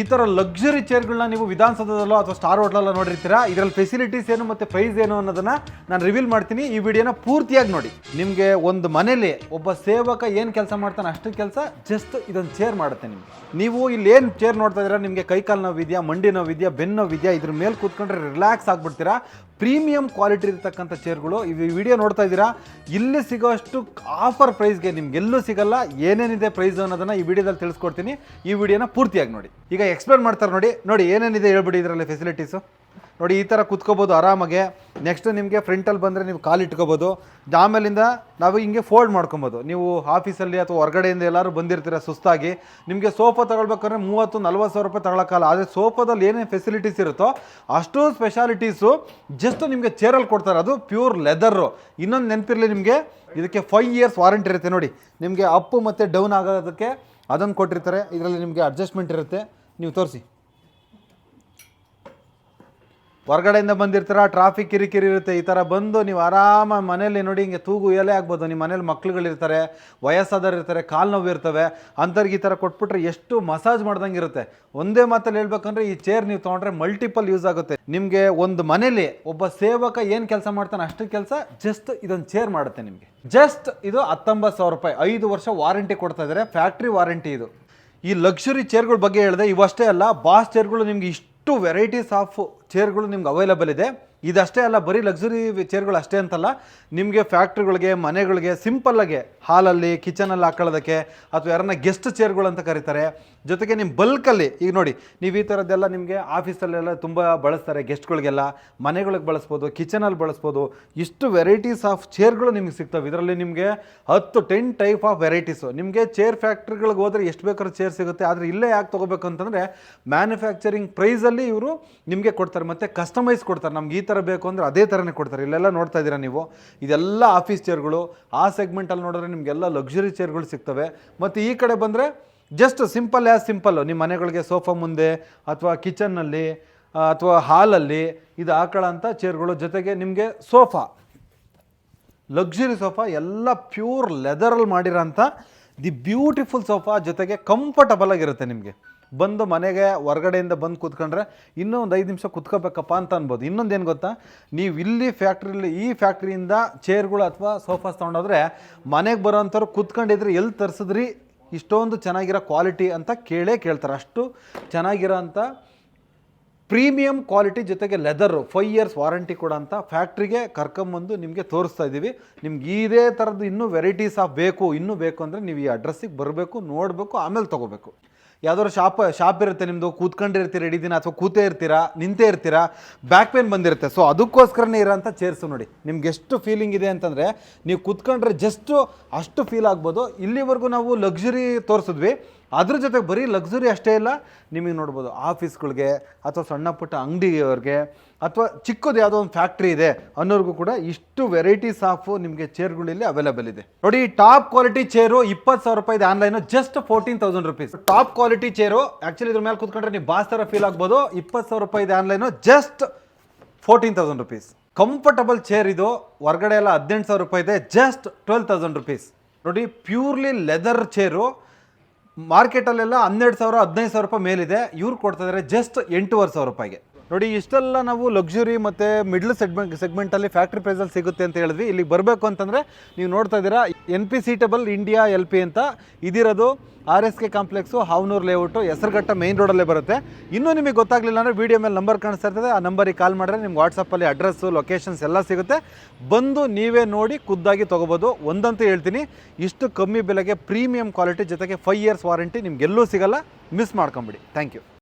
ಈ ಥರ ಲಕ್ಸುರಿ ಚೇರ್ಗಳನ್ನ ನೀವು ವಿಧಾನಸೌಧದಲ್ಲೋ ಅಥವಾ ಸ್ಟಾರ್ ಹೋಟ್ಲಲ್ಲೋ ನೋಡಿರ್ತೀರಾ? ಇದರಲ್ಲಿ ಫೆಸಿಲಿಟೀಸ್ ಏನು ಮತ್ತು ಪ್ರೈಸ್ ಏನು ಅನ್ನೋದನ್ನು ನಾನು ರಿವೀಲ್ ಮಾಡ್ತೀನಿ. ಈ ವಿಡಿಯೋನ ಪೂರ್ತಿಯಾಗಿ ನೋಡಿ. ನಿಮಗೆ ಒಂದು ಮನೇಲಿ ಒಬ್ಬ ಸೇವಕ ಏನು ಕೆಲಸ ಮಾಡ್ತಾನೆ ಅಷ್ಟು ಕೆಲಸ ಜಸ್ಟ್ ಇದೊಂದು ಚೇರ್ ಮಾಡುತ್ತೆ ನಿಮಗೆ. ನೀವು ಇಲ್ಲಿ ಏನು ಚೇರ್ ನೋಡ್ತಾ ಇದ್ದೀರಾ? ನಿಮಗೆ ಕೈಕಾಲು ನೋವಿದೆಯಾ ಮಂಡಿ ನೋವಿದೆಯಾ ಬೆನ್ನು ನೋವಿದೆಯಾ ಇದ್ರ ಮೇಲೆ ಕೂತ್ಕೊಂಡ್ರೆ ರಿಲ್ಯಾಕ್ಸ್ ಆಗಿಬಿಡ್ತೀರಾ? ಪ್ರೀಮಿಯಂ ಕ್ವಾಲಿಟಿ ಇರತಕ್ಕಂಥ ಚೇರ್ಗಳು ಈ ವಿಡಿಯೋ ನೋಡ್ತಾ ಇದ್ದೀರಾ? ಇಲ್ಲಿ ಸಿಗೋಷ್ಟು ಆಫರ್ ಪ್ರೈಸ್ಗೆ ನಿಮ್ಗೆಲ್ಲೂ ಸಿಗಲ್ಲ. ಏನೇನಿದೆ ಪ್ರೈಸ್ ಅನ್ನೋದನ್ನು ಈ ವಿಡಿಯೋದಲ್ಲಿ ತಿಳಿಸ್ಕೊಡ್ತೀನಿ. ಈ ವಿಡಿಯೋನ ಪೂರ್ತಿಯಾಗಿ ನೋಡಿ. ಈಗ ಎಕ್ಸ್ಪ್ಲೇನ್ ಮಾಡ್ತಾರೆ ನೋಡಿ ನೋಡಿ ಏನೇನಿದೆ ಹೇಳ್ಬಿಡಿ ಇದರಲ್ಲಿ ಫೆಸಿಲಿಟೀಸು ನೋಡಿ ಈ ಥರ ಕುತ್ಕೋಬೋದು ಆರಾಮಾಗೆ. ನೆಕ್ಸ್ಟ್ ನಿಮಗೆ ಫ್ರಂಟಲ್ಲಿ ಬಂದರೆ ನೀವು ಕಾಲು ಇಟ್ಕೋಬೋದು. ಆಮೇಲಿಂದ ನಾವು ಹಿಂಗೆ ಫೋಲ್ಡ್ ಮಾಡ್ಕೊಬೋದು. ನೀವು ಆಫೀಸಲ್ಲಿ ಅಥವಾ ಹೊರಗಡೆಯಿಂದ ಎಲ್ಲರೂ ಬಂದಿರ್ತೀರ ಸುಸ್ತಾಗಿ, ನಿಮಗೆ ಸೋಫಾ ತಗೊಳ್ಬೇಕಾದ್ರೆ ಮೂವತ್ತು, ನಲ್ವತ್ತು ಸಾವಿರ ರೂಪಾಯಿ ತಗೊಳಕ್ಕಲ್ಲ ಆದರೆ ಸೋಫಾದಲ್ಲಿ ಏನೇನು ಫೆಸಿಲಿಟೀಸ್ ಇರುತ್ತೋ ಅಷ್ಟು ಸ್ಪೆಷಾಲಿಟೀಸು ಜಸ್ಟ್ ನಿಮಗೆ ಚೇರಲ್ಲಿ ಕೊಡ್ತಾರೆ. ಅದು ಪ್ಯೂರ್ ಲೆದರು ಇನ್ನೊಂದು ನೆನಪಿರಲಿ ನಿಮಗೆ, ಇದಕ್ಕೆ ಫೈವ್ ಇಯರ್ಸ್ ವಾರಂಟಿ ಇರುತ್ತೆ ನೋಡಿ. ನಿಮಗೆ ಅಪ್ಪು ಮತ್ತು ಡೌನ್ ಆಗೋದಕ್ಕೆ ಅದನ್ನು ಕೊಟ್ಟಿರ್ತಾರೆ. ಇದರಲ್ಲಿ ನಿಮಗೆ ಅಡ್ಜಸ್ಟ್ಮೆಂಟ್ ಇರುತ್ತೆ. ನೀವು ತೋರಿಸಿ. ಹೊರಗಡೆಯಿಂದ ಬಂದಿರ್ತೀರ ಟ್ರಾಫಿಕ್ ಕಿರಿಕಿರಿ ಇರುತ್ತೆ, ಈ ಥರ ಬಂದು ನೀವು ಆರಾಮ ಮನೇಲಿ ನೋಡಿ ಹಿಂಗೆ ತೂಗು ಎಲೆ ಆಗ್ಬೋದು. ನಿಮ್ಮ ಮನೇಲಿ ಮಕ್ಳುಗಳಿರ್ತಾರೆ ವಯಸ್ಸಾದವ್ರು ಇರ್ತಾರೆ, ಕಾಲು ನೋವು ಇರ್ತವೆ ಅಂಥವ್ರಿಗೆ ಈ ಥರ ಕೊಟ್ಬಿಟ್ರೆ ಎಷ್ಟು ಮಸಾಜ್ ಮಾಡ್ದಂಗೆ ಇರುತ್ತೆ. ಒಂದೇ ಮಾತಲ್ಲಿ ಹೇಳ್ಬೇಕಂದ್ರೆ ಈ ಚೇರ್ ನೀವು ತೊಗೊಂಡ್ರೆ ಮಲ್ಟಿಪಲ್ ಯೂಸ್ ಆಗುತ್ತೆ. ನಿಮಗೆ ಒಂದು ಮನೇಲಿ ಒಬ್ಬ ಸೇವಕ ಏನು ಕೆಲಸ ಮಾಡ್ತಾನೆ ಅಷ್ಟು ಕೆಲಸ ಜಸ್ಟ್ ಇದೊಂದು ಚೇರ್ ಮಾಡುತ್ತೆ ನಿಮಗೆ. ಜಸ್ಟ್ ಇದು ಹತ್ತೊಂಬತ್ತು ಸಾವಿರ ರೂಪಾಯಿ, ಐದು ವರ್ಷ ವಾರಂಟಿ ಕೊಡ್ತಾ ಇದ್ದಾರೆ ಫ್ಯಾಕ್ಟ್ರಿ ವಾರಂಟಿ ಇದು. ಈ ಲಕ್ಸುರಿ ಚೇರ್ಗಳ ಬಗ್ಗೆ ಹೇಳಿದೆ ಇವಷ್ಟೇ ಅಲ್ಲ ಬಾಸ್ ಚೇರ್ಗಳು ನಿಮ್ಗೆ ಇಷ್ಟು ವೆರೈಟೀಸ್ ಆಫ್ ಚೇರ್ಗಳು ನಿಮ್ಗೆ ಅವೈಲಬಲ್ ಇದೆ. ಇದಷ್ಟೇ ಅಲ್ಲ, ಬರೀ ಲಕ್ಸುರಿ ಚೇರ್ಗಳು ಅಷ್ಟೇ ಅಂತಲ್ಲ, ನಿಮಗೆ ಫ್ಯಾಕ್ಟ್ರಿಗಳಿಗೆ ಮನೆಗಳಿಗೆ ಸಿಂಪಲ್ಲಾಗೆ ಹಾಲಲ್ಲಿ ಕಿಚನಲ್ಲಿ ಹಾಕೊಳ್ಳೋದಕ್ಕೆ, ಅಥವಾ ಯಾರನ್ನ ಗೆಸ್ಟ್ ಚೇರ್ಗಳು ಅಂತ ಕರೀತಾರೆ ಜೊತೆಗೆ ನಿಮ್ಮ ಬಲ್ಕಲ್ಲಿ, ಈಗ ನೋಡಿ, ನೀವು ಈ ಥರದ್ದೆಲ್ಲ ನಿಮಗೆ ಆಫೀಸಲ್ಲೆಲ್ಲ ತುಂಬ ಬಳಸ್ತಾರೆ ಗೆಸ್ಟ್ಗಳಿಗೆಲ್ಲ, ಮನೆಗಳಿಗೆ ಬಳಸ್ಬೋದು, ಕಿಚನಲ್ಲಿ ಬಳಸ್ಬೋದು, ಇಷ್ಟು ವೆರೈಟೀಸ್ ಆಫ್ ಚೇರ್ಗಳು ನಿಮ್ಗೆ ಸಿಗ್ತವೆ. ಇದರಲ್ಲಿ ನಿಮಗೆ ಹತ್ತು ಟೆನ್ ಟೈಪ್ ಆಫ್ ವೆರೈಟೀಸು ನಿಮಗೆ ಚೇರ್ ಫ್ಯಾಕ್ಟ್ರಿಗಳಿಗೆ ಹೋದರೆ ಎಷ್ಟು ಬೇಕಾದ್ರೂ ಚೇರ್ ಸಿಗುತ್ತೆ. ಆದರೆ ಇಲ್ಲೇ ಯಾಕೆ ತೊಗೋಬೇಕು ಅಂತಂದರೆ ಮ್ಯಾನುಫ್ಯಾಕ್ಚರಿಂಗ್ ಪ್ರೈಸಲ್ಲಿ ಇವರು ನಿಮಗೆ ಕೊಡ್ತಾರೆ. ಮತ್ತು ಕಸ್ಟಮೈಸ್ ಕೊಡ್ತಾರೆ. ನಮ್ಗೆ ಈ ಥರ ಬೇಕು ಅಂದರೆ ಅದೇ ಥರನೇ ಕೊಡ್ತಾರೆ. ಇಲ್ಲೆಲ್ಲ ನೋಡ್ತಾ ಇದ್ದೀರಾ ನೀವು? ಇದೆಲ್ಲ ಆಫೀಸ್ ಚೇರ್ಗಳು ಆ ಸೆಗ್ಮೆಂಟಲ್ಲಿ ನೋಡಿದ್ರೆ ನಿಮಗೆಲ್ಲ ಲಕ್ಸುರಿ ಚೇರ್ಗಳು ಸಿಗ್ತವೆ. ಮತ್ತು ಈ ಕಡೆ ಬಂದರೆ ಜಸ್ಟ್ ಸಿಂಪಲ್ ಆ್ಯಸ್ ಸಿಂಪಲ್ಲು ನಿಮ್ಮ ಮನೆಗಳಿಗೆ ಸೋಫಾ ಮುಂದೆ ಅಥವಾ ಕಿಚನ್ನಲ್ಲಿ ಅಥವಾ ಹಾಲಲ್ಲಿ ಇದು ಹಾಕೊಳ್ಳೋಂಥ ಚೇರ್ಗಳು ಜೊತೆಗೆ ನಿಮಗೆ ಸೋಫಾ. ಲಕ್ಸುರಿ ಸೋಫಾ, ಎಲ್ಲ ಪ್ಯೂರ್ ಲೆದರಲ್ಲಿ ಮಾಡಿರೋಂಥ ದಿ ಬ್ಯೂಟಿಫುಲ್ ಸೋಫಾ ಜೊತೆಗೆ ಕಂಫರ್ಟಬಲ್ ಆಗಿರುತ್ತೆ ನಿಮಗೆ. ಬಂದು ಮನೆಗೆ ಹೊರಗಡೆಯಿಂದ ಬಂದು ಕೂತ್ಕೊಂಡ್ರೆ ಇನ್ನೂ ಒಂದು ಐದು ನಿಮಿಷ ಕುತ್ಕೋಬೇಕಪ್ಪ ಅಂತ ಅನ್ಬೋದು. ಇನ್ನೊಂದು ಏನು ಗೊತ್ತಾ? ನೀವು ಇಲ್ಲಿ ಫ್ಯಾಕ್ಟ್ರಿಲಿ ಈ ಫ್ಯಾಕ್ಟ್ರಿಯಿಂದ ಚೇರ್ಗಳು ಅಥವಾ ಸೋಫಾಸ್ ತೊಗೊಂಡೋದ್ರೆ ಮನೆಗೆ ಬರೋಂಥವ್ರು ಕೂತ್ಕೊಂಡಿದ್ರೆ ಎಲ್ಲಿ ತರಿಸಿದ್ರಿ? ಇಷ್ಟೊಂದು ಚೆನ್ನಾಗಿರೋ ಕ್ವಾಲಿಟಿ ಅಂತ ಕೇಳೇ ಕೇಳ್ತಾರೆ. ಅಷ್ಟು ಚೆನ್ನಾಗಿರೋ ಅಂಥ ಪ್ರೀಮಿಯಂ ಕ್ವಾಲಿಟಿ ಜೊತೆಗೆ ಲೆದರು ಫೈವ್ ಇಯರ್ಸ್ ವಾರಂಟಿ ಕೂಡ ಅಂತ ಫ್ಯಾಕ್ಟ್ರಿಗೆ ಕರ್ಕೊಂಬಂದು ನಿಮಗೆ ತೋರಿಸ್ತಾ ಇದ್ದೀವಿ. ನಿಮ್ಗೆ ಇದೇ ಥರದ್ದು ಇನ್ನೂ ವೆರೈಟೀಸ್ ಆಫ್ ಬೇಕು, ಇನ್ನೂ ಬೇಕು ಅಂದರೆ ನೀವು ಈ ಅಡ್ರೆಸ್ಸಿಗೆ ಬರಬೇಕು, ನೋಡಬೇಕು, ಆಮೇಲೆ ತೊಗೋಬೇಕು. ಯಾವ್ದಾದ್ರು ಶಾಪ್ ಶಾಪ್ ಇರುತ್ತೆ ನಿಮ್ಮದು ಕೂತ್ಕೊಂಡಿರ್ತೀರ ಇಡೀ ದಿನ ಅಥವಾ ಕೂತೇ ಇರ್ತೀರಾ, ನಿಂತೇ ಇರ್ತೀರಾ ಬ್ಯಾಕ್ ಪೇನ್ ಬಂದಿರುತ್ತೆ. ಸೊ ಅದಕ್ಕೋಸ್ಕರನೇ ಇರೋಂಥ ಚೇರ್ಸು ನೋಡಿ. ನಿಮ್ಗೆ ಎಷ್ಟು ಫೀಲಿಂಗ್ ಇದೆ ಅಂತಂದರೆ, ನೀವು ಕೂತ್ಕೊಂಡ್ರೆ ಜಸ್ಟು ಅಷ್ಟು ಫೀಲ್ ಆಗ್ಬೋದು. ಇಲ್ಲಿವರೆಗೂ ನಾವು ಲಕ್ಸುರಿ ತೋರಿಸಿದ್ವಿ. ಅದ್ರ ಜೊತೆಗೆ ಬರೀ ಲಕ್ಸುರಿ ಅಷ್ಟೇ ಇಲ್ಲ, ನಿಮಗೆ ನೋಡ್ಬೋದು ಆಫೀಸ್ಗಳಿಗೆ ಅಥವಾ ಸಣ್ಣ ಪುಟ್ಟ ಅಂಗಡಿಯವ್ರಿಗೆ ಅಥವಾ ಚಿಕ್ಕದು ಯಾವುದೋ ಒಂದು ಫ್ಯಾಕ್ಟ್ರಿ ಇದೆ ಅನ್ನೋರಿಗೂ ಕೂಡ ಇಷ್ಟು ವೆರೈಟೀಸ್ ಆಫ್ ನಿಮಗೆ ಚೇರ್ಗಳು ಇಲ್ಲಿ ಅವೈಲೇಬಲ್ ಇದೆ. ನೋಡಿ ಟಾಪ್ ಕ್ವಾಲಿಟಿ ಚೇರು ಇಪ್ಪತ್ತು ಸಾವಿರ ರೂಪಾಯಿ online just fourteen thousand rupees top quality chair actually ಇದ್ರ ಮೇಲೆ ಕೂತ್ಕೊಂಡ್ರೆ ನೀವು ಬಾಸ್ ಥರ ಫೀಲ್ ಆಗ್ಬೋದು. ಇಪ್ಪತ್ತು ಸಾವಿರ ರೂಪಾಯಿ ಇದೆ online just fourteen thousand rupees comfortable chair ಇದು ಹೊರಗಡೆ ಎಲ್ಲ ಹದಿನೆಂಟು ಸಾವಿರ ರೂಪಾಯಿ ಇದೆ ಜಸ್ಟ್ ಟ್ವೆಲ್ ತೌಸಂಡ್ ರುಪೀಸ್ ನೋಡಿ ಪ್ಯೂರ್ಲಿ ಲೆದರ್ ಚೇರು ಮಾರ್ಕೆಟಲ್ಲೆಲ್ಲ ಹನ್ನೆರಡು ಸಾವಿರ ಹದಿನೈದು ಸಾವಿರ ರೂಪಾಯಿ ಮೇಲಿದೆ. ಇವ್ರು ಕೊಡ್ತಾ ಇದ್ದಾರೆ ಜಸ್ಟ್ ಎಂಟೂವರೆ ಸಾವಿರ ರೂಪಾಯಿಗೆ. ನೋಡಿ, ಇಷ್ಟೆಲ್ಲ ನಾವು ಲಕ್ಸುರಿ ಮತ್ತು ಮಿಡ್ಲ್ ಸೆಗ್ಮೆಂಟ್ ಸೆಗ್ಮೆಂಟಲ್ಲಿ ಫ್ಯಾಕ್ಟ್ರಿ ಪ್ರೈಸಲ್ಲಿ ಸಿಗುತ್ತೆ ಅಂತ ಹೇಳಿದ್ವಿ. ಇಲ್ಲಿಗೆ ಬರಬೇಕು ಅಂತಂದರೆ ನೀವು ನೋಡ್ತಾ ಇದ್ದೀರಾ N P seatable India L P ಅಂತ. ಇದಿರೋದು R S K complex Havanur layout Hesaraghatta main ರೋಡಲ್ಲೇ ಬರುತ್ತೆ. ಇನ್ನೂ ನಿಮಗೆ ಗೊತ್ತಾಗಲಿಲ್ಲ ಅಂದರೆ ವೀಡಿಯೋ ಮೇಲೆ ನಂಬರ್ ಕಾಣಿಸ್ತಾ ಇರ್ತದೆ. ಆ ನಂಬರಿಗೆ ಕಾಲ್ ಮಾಡಿದ್ರೆ ನಿಮ್ಗೆ ವಾಟ್ಸಪ್ಪಲ್ಲಿ ಅಡ್ರೆಸ್ಸು ಲೊಕೇಶನ್ಸ್ ಎಲ್ಲ ಸಿಗುತ್ತೆ. ಬಂದು ನೀವೇ ನೋಡಿ ಖುದ್ದಾಗಿ ತೊಗೋಬೋದು. ಒಂದಂತೂ ಹೇಳ್ತೀನಿ, ಇಷ್ಟು ಕಮ್ಮಿ ಬೆಲೆಗೆ ಪ್ರೀಮಿಯಂ ಕ್ವಾಲಿಟಿ ಜೊತೆಗೆ ಫೈವ್ ಇಯರ್ಸ್ ವಾರಂಟಿ ನಿಮ್ಗೆಲ್ಲೂ ಸಿಗಲ್ಲ. ಮಿಸ್ ಮಾಡ್ಕೊಂಬಿಡಿ. Thank you